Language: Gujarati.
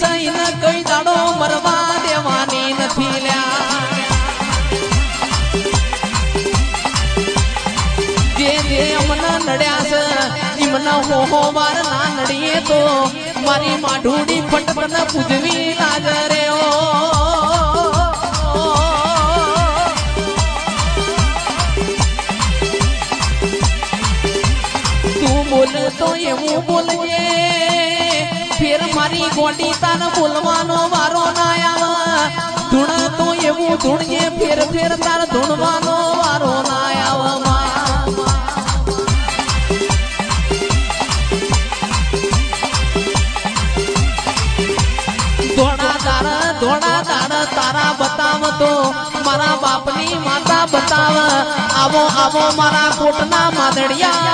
સૈન કઈ દાડો મરવા દેવાની નથી લ્યા. જે જે અમને નડ્યા છે, એમને હો નડીએ તો મારી માઢુડી ફટફટ પૂજવી લાજરે ઓ તું બોલ તો એવું બોલજે મારી ગોટી તાન બોલવાનો વારો ના આવ. ધૂણ તો એવું ધૂણીએ ફેર ફેર તાર ધૂણવાનો વારો ના આવ ધોળા દાડા તારા બતાવતો, મારા બાપની માતા બતાવ. આવો આવો મારા કોટના માદડિયા.